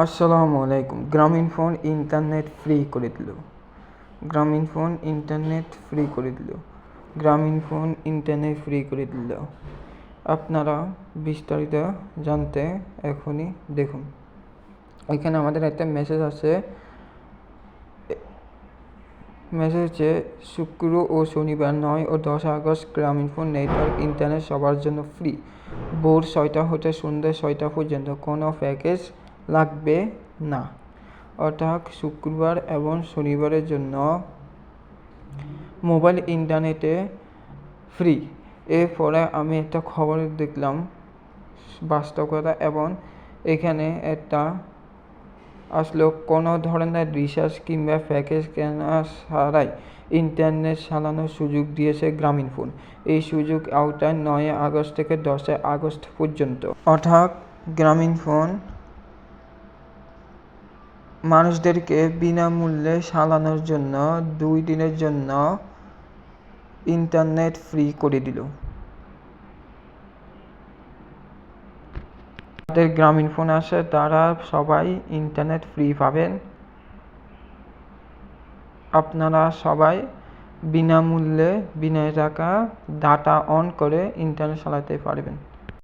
আসসালামু আলাইকুম। গ্রামীণ ফোন, ইন্টারনেট ফ্রি করে দিল। গ্রামীণ ফোন, ইন্টারনেট ফ্রি করে দিল। গ্রামীণ ফোন, ইন্টারনেট ফ্রি করে দিল। আপনারা বিস্তারিত জানতে এখনই দেখুন। এখানে আমাদের একটা মেসেজ আছে মেসেজ হচ্ছে, শুক্র ও শনিবার নয় ও দশ আগস্ট গ্রামীণ ফোন নেটওয়ার্ক ইন্টারনেট সবার জন্য ফ্রি ভোর ছয়টা হতে সন্ধ্যে ছয়টা পর্যন্ত কোনো প্যাকেজ লাগবে না। অর্থাৎ শুক্রবার এবং শনিবারের জন্য মোবাইল ইন্টারনেটে ফ্রি। এরপরে আমি একটা খবর দেখলাম, বাস্তবতা এবং এখানে একটা আসলো, কোনো ধরনের রিচার্জ কিংবা প্যাকেজ কেনা ছাড়াই ইন্টারনেট চালানোর সুযোগ দিয়েছে গ্রামীণ ফোন। এই সুযোগ আওতায় নয় আগস্ট থেকে দশই আগস্ট পর্যন্ত। অর্থাৎ গ্রামীণ ফোন মানুষদেরকে বিনামূল্যে চালানোর জন্য দুই দিনের জন্য ইন্টারনেট ফ্রি করে দিল। তাদের গ্রামীণ ফোন আছে, তারা সবাই ইন্টারনেট ফ্রি পাবেন। আপনারা সবাই বিনামূল্যে বিনা টাকা ডাটা অন করে ইন্টারনেট চালাতে পারবেন।